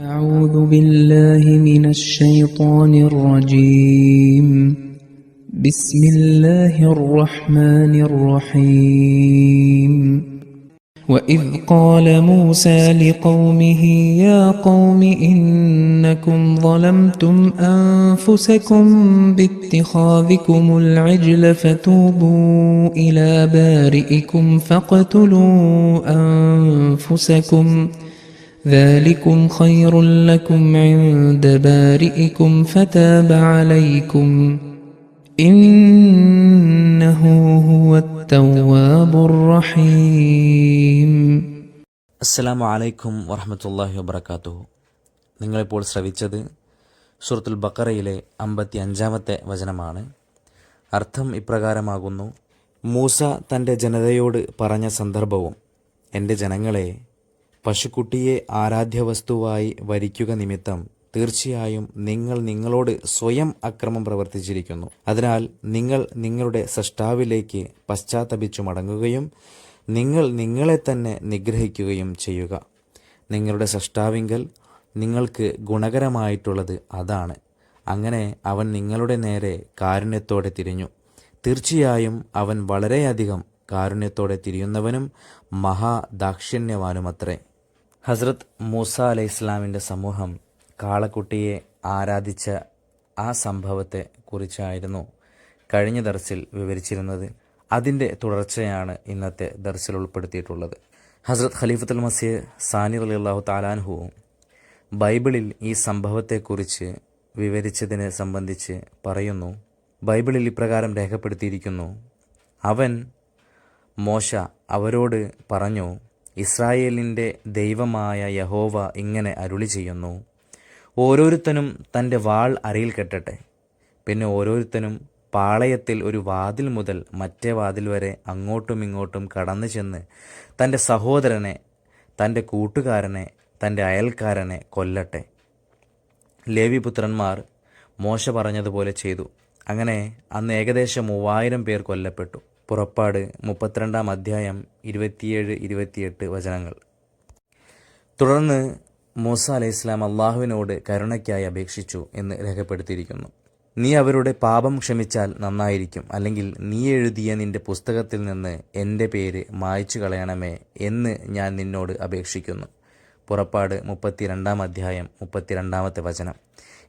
أعوذ بالله من الشيطان الرجيم. بسم الله الرحمن الرحيم. وإذ قال موسى لقومه يا قوم إنكم ظلمتم أنفسكم باتخاذكم العجل فتوبوا إلى بارئكم فاقتلوا أنفسكم. ذلكم خير لكم عند بارئكم فتاب عليكم إنه هو التواب الرحيم അസ്സലാമു അലൈക്കും വറഹമത്തല്ലാഹി വബർക്കാത്തു നിങ്ങളിപ്പോൾ ശ്രവിച്ചത് സൂറത്തുൽ ബക്കറയിലെ അമ്പത്തി അഞ്ചാമത്തെ വചനമാണ് അർത്ഥം ഇപ്രകാരമാകുന്നു മൂസ തൻ്റെ ജനതയോട് പറഞ്ഞ സന്ദർഭവും എൻ്റെ ജനങ്ങളെ പശുക്കുട്ടിയെ ആരാധ്യ വസ്തുവായി വരിക്കുക നിമിത്തം തീർച്ചയായും നിങ്ങൾ നിങ്ങളോട് സ്വയം അക്രമം പ്രവർത്തിച്ചിരിക്കുന്നു. അതിനാൽ നിങ്ങൾ നിങ്ങളുടെ സൃഷ്ടാവിലേക്ക് പശ്ചാത്തപിച്ചു മടങ്ങുകയും നിങ്ങൾ നിങ്ങളെ തന്നെ നിഗ്രഹിക്കുകയും ചെയ്യുക. നിങ്ങളുടെ സൃഷ്ടാവിങ്കൽ നിങ്ങൾക്ക് ഗുണകരമായിട്ടുള്ളത് അതാണ്. അങ്ങനെ അവൻ നിങ്ങളുടെ നേരെ കാരുണ്യത്തോടെ തിരിഞ്ഞു. തീർച്ചയായും അവൻ വളരെയധികം കാരുണ്യത്തോടെ തിരിയുന്നവനും മഹാദാക്ഷിണ്യവാനുമത്രേ. ഹസ്രത്ത് മൂസ അലൈഹി ഇസ്ലാമിന്റെ സമൂഹം കാളക്കുട്ടിയെ ആരാധിച്ച ആ സംഭവത്തെ കുറിച്ചായിരുന്നു കഴിഞ്ഞ ദർസിൽ വിവരിച്ചിരുന്നത്. അതിന്റെ തുടർച്ചയാണ് ഇന്നത്തെ ദർസിൽ ഉൾപ്പെടുത്തിയിട്ടുള്ളത്. ഹസ്രത് ഖലീഫത്തുൽ മസീഹ് സാനി അലി അള്ളാഹു താലാൻഹുവും ബൈബിളിൽ ഈ സംഭവത്തെക്കുറിച്ച് വിവരിച്ചതിനെ സംബന്ധിച്ച് പറയുന്നു. ബൈബിളിൽ ഇപ്രകാരം രേഖപ്പെടുത്തിയിരിക്കുന്നു. അവൻ മോശ അവരോട് പറഞ്ഞു ഇസ്രായേലിന്റെ ദൈവമായ യഹോവ ഇങ്ങനെ അരുളി ചെയ്യുന്നു. ഓരോരുത്തനും തന്റെ വാൾ അരയിൽ കെട്ടട്ടെ. പിന്നെ ഓരോരുത്തനും പാളയത്തിൽ ഒരു വാതിൽ മുതൽ മറ്റേ വാതിൽ വരെ അങ്ങോട്ടും ഇങ്ങോട്ടും കടന്നു ചെന്ന് തന്റെ സഹോദരനെ തന്റെ കൂട്ടുകാരനെ തന്റെ അയൽക്കാരനെ കൊല്ലട്ടെ. ലേവിപുത്രന്മാർ മോശ പറഞ്ഞതുപോലെ ചെയ്തു. അങ്ങനെ അന്ന് ഏകദേശം മൂവായിരം പേർ കൊല്ലപ്പെട്ടു. പുറപ്പാട് മുപ്പത്തിരണ്ടാം അധ്യായം ഇരുപത്തിയേഴ് ഇരുപത്തിയെട്ട് വചനങ്ങൾ. തുടർന്ന് മൂസ അലൈഹി ഇസ്ലാം അള്ളാഹുവിനോട് കരുണയ്ക്കായി അപേക്ഷിച്ചു എന്ന് രേഖപ്പെടുത്തിയിരിക്കുന്നു. നീ അവരുടെ പാപം ക്ഷമിച്ചാൽ നന്നായിരിക്കും. അല്ലെങ്കിൽ നീ എഴുതിയ നിന്റെ പുസ്തകത്തിൽ നിന്ന് എന്റെ പേര് മായ്ച്ചു കളയണമേ എന്ന് ഞാൻ നിന്നോട് അപേക്ഷിക്കുന്നു. പുറപ്പാട് മുപ്പത്തിരണ്ടാം അധ്യായം മുപ്പത്തിരണ്ടാമത്തെ വചനം.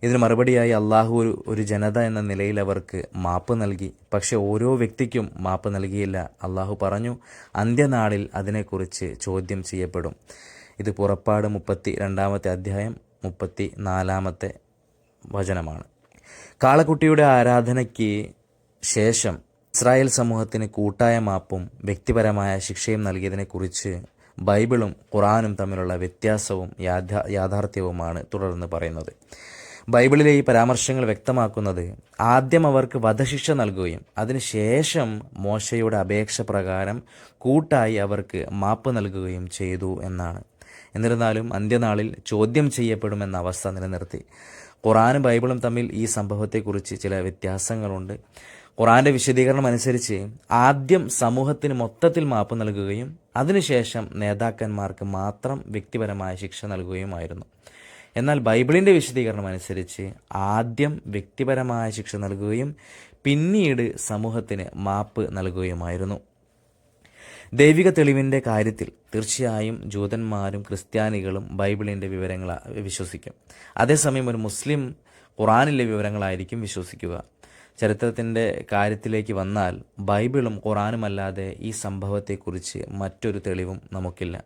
ഇതിന് മറുപടിയായി അള്ളാഹു ഒരു ഒരു ജനത എന്ന നിലയിൽ അവർക്ക് മാപ്പ് നൽകി. പക്ഷേ ഓരോ വ്യക്തിക്കും മാപ്പ് നൽകിയില്ല. അള്ളാഹു പറഞ്ഞു അന്ത്യനാളിൽ അതിനെക്കുറിച്ച് ചോദ്യം ചെയ്യപ്പെടും. ഇത് പുറപ്പാട് മുപ്പത്തി രണ്ടാമത്തെ അധ്യായം മുപ്പത്തി നാലാമത്തെ വചനമാണ്. കാളക്കുട്ടിയുടെ ആരാധനയ്ക്ക് ശേഷം ഇസ്രായേൽ സമൂഹത്തിന് കൂട്ടായ മാപ്പും വ്യക്തിപരമായ ശിക്ഷയും നൽകിയതിനെക്കുറിച്ച് ബൈബിളും ഖുറാനും തമ്മിലുള്ള വ്യത്യാസവും യാഥാ യാഥാർത്ഥ്യവുമാണ് തുടർന്ന് പറയുന്നത്. ബൈബിളിലെ ഈ പരാമർശങ്ങൾ വ്യക്തമാക്കുന്നത് ആദ്യം അവർക്ക് വധശിക്ഷ നൽകുകയും അതിനുശേഷം മോശയുടെ അപേക്ഷ പ്രകാരം കൂട്ടായി അവർക്ക് മാപ്പ് നൽകുകയും ചെയ്തു എന്നാണ്. എന്നിരുന്നാലും അന്ത്യനാളിൽ ചോദ്യം ചെയ്യപ്പെടുമെന്ന അവസ്ഥ നിലനിർത്തി. ഖുറാനും ബൈബിളും തമ്മിൽ ഈ സംഭവത്തെക്കുറിച്ച് ചില വ്യത്യാസങ്ങളുണ്ട്. ഖുറാന്റെ വിശദീകരണം അനുസരിച്ച് ആദ്യം സമൂഹത്തിന് മൊത്തത്തിൽ മാപ്പ് നൽകുകയും അതിനുശേഷം നേതാക്കന്മാർക്ക് മാത്രം വ്യക്തിപരമായ ശിക്ഷ നൽകുകയുമായിരുന്നു. എന്നാൽ ബൈബിളിന്റെ വിശദീകരണം അനുസരിച്ച് ആദ്യം വ്യക്തിപരമായ ശിക്ഷ നൽകുകയും പിന്നീട് സമൂഹത്തിന് മാപ്പ് നൽകുകയുമായിരുന്നു. ദൈവിക തെളിവിന്റെ കാര്യത്തിൽ തീർച്ചയായും ജൂതന്മാരും ക്രിസ്ത്യാനികളും ബൈബിളിന്റെ വിവരങ്ങൾ വിശ്വസിക്കും. അതേസമയം ഒരു മുസ്ലിം ഖുറാനിലെ വിവരങ്ങളായിരിക്കും വിശ്വസിക്കുക. ചരിത്രത്തിന്റെ കാര്യത്തിലേക്ക് വന്നാൽ ബൈബിളും ഖുറാനുമല്ലാതെ ഈ സംഭവത്തെക്കുറിച്ച് മറ്റൊരു തെളിവും നമുക്കില്ല.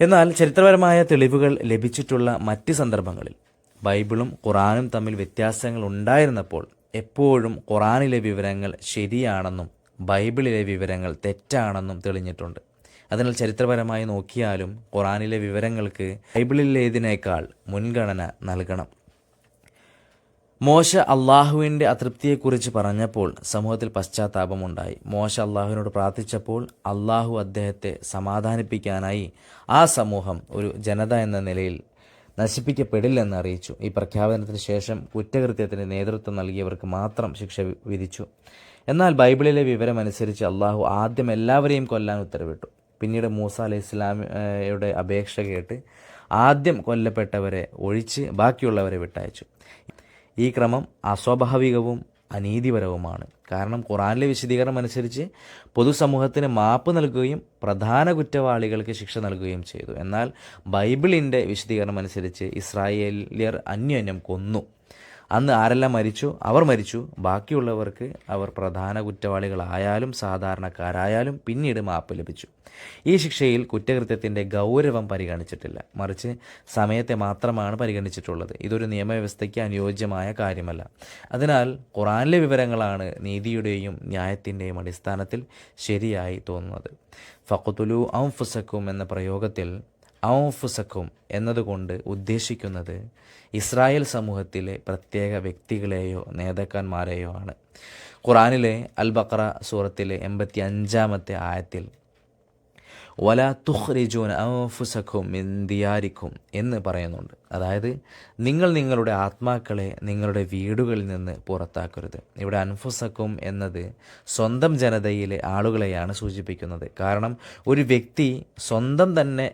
എന്നാൽ ചരിത്രപരമായ തെളിവുകൾ ലഭിച്ചിട്ടുള്ള മറ്റ് സന്ദർഭങ്ങളിൽ ബൈബിളും ഖുറാനും തമ്മിൽ വ്യത്യാസങ്ങൾ ഉണ്ടായിരുന്നപ്പോൾ എപ്പോഴും ഖുറാനിലെ വിവരങ്ങൾ ശരിയാണെന്നും ബൈബിളിലെ വിവരങ്ങൾ തെറ്റാണെന്നും തെളിഞ്ഞിട്ടുണ്ട്. അതിനാൽ ചരിത്രപരമായി നോക്കിയാലും ഖുറാനിലെ വിവരങ്ങൾക്ക് ബൈബിളിലേതിനേക്കാൾ മുൻഗണന നൽകണം. മോശ അള്ളാഹുവിന്റെ അതൃപ്തിയെക്കുറിച്ച് പറഞ്ഞപ്പോൾ സമൂഹത്തിൽ പശ്ചാത്താപമുണ്ടായി. മോശ അള്ളാഹുവിനോട് പ്രാർത്ഥിച്ചപ്പോൾ അള്ളാഹു അദ്ദേഹത്തെ സമാധാനിപ്പിക്കാനായി ആ സമൂഹം ഒരു ജനത എന്ന നിലയിൽ നശിപ്പിക്കപ്പെടില്ലെന്ന് അറിയിച്ചു. ഈ പ്രഖ്യാപനത്തിന് ശേഷം കുറ്റകൃത്യത്തിന് നേതൃത്വം നൽകിയവർക്ക് മാത്രം ശിക്ഷ വിധിച്ചു. എന്നാൽ ബൈബിളിലെ വിവരമനുസരിച്ച് അള്ളാഹു ആദ്യം എല്ലാവരെയും കൊല്ലാൻ ഉത്തരവിട്ടു. പിന്നീട് മൂസ അലൈഹി ഇസ്ലാമിയുടെ അപേക്ഷ കേട്ട് ആദ്യം കൊല്ലപ്പെട്ടവരെ ഒഴിച്ച് ബാക്കിയുള്ളവരെ വിട്ടയച്ചു. ഈ ക്രമം അസ്വാഭാവികവും അനീതിപരവുമാണ്. കാരണം ഖുറാനിലെ വിശദീകരണം അനുസരിച്ച് പൊതുസമൂഹത്തിന് മാപ്പ് നൽകുകയും പ്രധാന കുറ്റവാളികൾക്ക് ശിക്ഷ നൽകുകയും ചെയ്തു. എന്നാൽ ബൈബിളിന്റെ വിശദീകരണം അനുസരിച്ച് ഇസ്രായേലിയർ അന്യോന്യം കൊന്നു. അന്ന് ആരെല്ലാം മരിച്ചു? അവർ മരിച്ചു. ബാക്കിയുള്ളവർക്ക് അവർ പ്രധാന കുറ്റവാളികളായാലും സാധാരണക്കാരായാലും പിന്നീട് മാപ്പ് ലഭിച്ചു. ഈ ശിക്ഷയിൽ കുറ്റകൃത്യത്തിന്റെ ഗൗരവം പരിഗണിച്ചിട്ടില്ല. മറിച്ച് സമയത്തെ മാത്രമാണ് പരിഗണിച്ചിട്ടുള്ളത്. ഇതൊരു നിയമവ്യവസ്ഥയ്ക്ക് അനുയോജ്യമായ കാര്യമല്ല. അതിനാൽ ഖുറാനിലെ വിവരങ്ങളാണ് നീതിയുടെയും ന്യായത്തിന്റെയും അടിസ്ഥാനത്തിൽ ശരിയായി തോന്നുന്നത്. ഫഖുതുലു ഔഫുസക്കും എന്ന പ്രയോഗത്തിൽ ഔഫുസക്കും എന്നതുകൊണ്ട് ഉദ്ദേശിക്കുന്നത് ഇസ്രായേൽ സമൂഹത്തിലെ പ്രത്യേക വ്യക്തികളെയോ നേതാക്കന്മാരെയോ ആണ്. ഖുറാനിലെ അൽ ബക്ര സൂറത്തിലെ എൺപത്തി അഞ്ചാമത്തെ ആയത്തിൽ വല തുഹ്റിജൂൻ ഔഫുസഖും മിന്തിയാരിക്കും എന്ന് പറയുന്നുണ്ട്. അതായത് നിങ്ങൾ നിങ്ങളുടെ ആത്മാക്കളെ നിങ്ങളുടെ വീടുകളിൽ നിന്ന് പുറത്താക്കരുത്. ഇവിടെ അൻഫുസക്കും എന്നത് സ്വന്തം ജനതയിലെ ആളുകളെയാണ് സൂചിപ്പിക്കുന്നത്. കാരണം ഒരു വ്യക്തി സ്വന്തം തന്നെ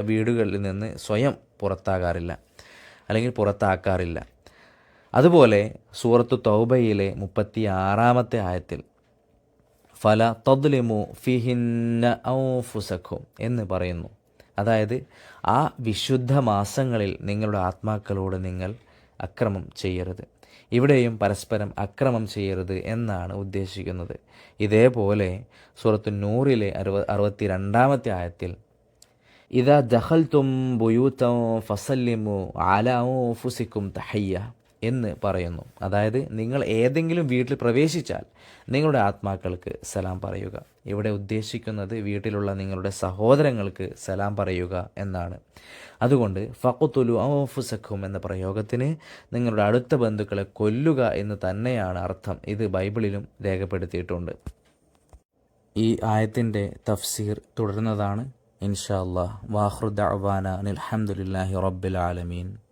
വീടുകളിൽ നിന്ന് സ്വയം പുറത്താകാറില്ല. അല്ലെങ്കിൽ പുറത്താക്കാറില്ല. അതുപോലെ സൂറത്തു തൗബയിലെ മുപ്പത്തി ആറാമത്തെ ആയത്തിൽ ഫല തദ്ലിമു ഫിഹിന്ന ഔഫുസഖും എന്ന് പറയുന്നു. അതായത് ആ വിശുദ്ധ മാസങ്ങളിൽ നിങ്ങളുടെ ആത്മാക്കളോട് നിങ്ങൾ അക്രമം ചെയ്യരുത്. ഇവിടെയും പരസ്പരം അക്രമം ചെയ്യരുത് എന്നാണ് ഉദ്ദേശിക്കുന്നത്. ഇതേപോലെ സൂറത്ത് നൂറിലെ അറുപ അറുപത്തി രണ്ടാമത്തെ ആയത്തിൽ ഇതാ ദഹൽത്തും ബുയൂത്തം ഫസല്ലിമു ഫുസിക്കും തഹയ്യ എന്ന് പറയുന്നു. അതായത് നിങ്ങൾ ഏതെങ്കിലും വീട്ടിൽ പ്രവേശിച്ചാൽ നിങ്ങളുടെ ആത്മാക്കൾക്ക് സലാം പറയുക. ഇവിടെ ഉദ്ദേശിക്കുന്നത് വീട്ടിലുള്ള നിങ്ങളുടെ സഹോദരങ്ങൾക്ക് സലാം പറയുക എന്നാണ്. അതുകൊണ്ട് ഫക്കുത്തുലു ഔഫുസഖും എന്ന പ്രയോഗത്തിന് നിങ്ങളുടെ അടുത്ത ബന്ധുക്കളെ കൊല്ലുക എന്ന് തന്നെയാണ് അർത്ഥം. ഇത് ബൈബിളിലും രേഖപ്പെടുത്തിയിട്ടുണ്ട്. ഈ ആയത്തിന്റെ തഫ്സീർ തുടരുന്നതാണ്. إن شاء الله. وآخر دعوانا أن الحمد لله رب العالمين.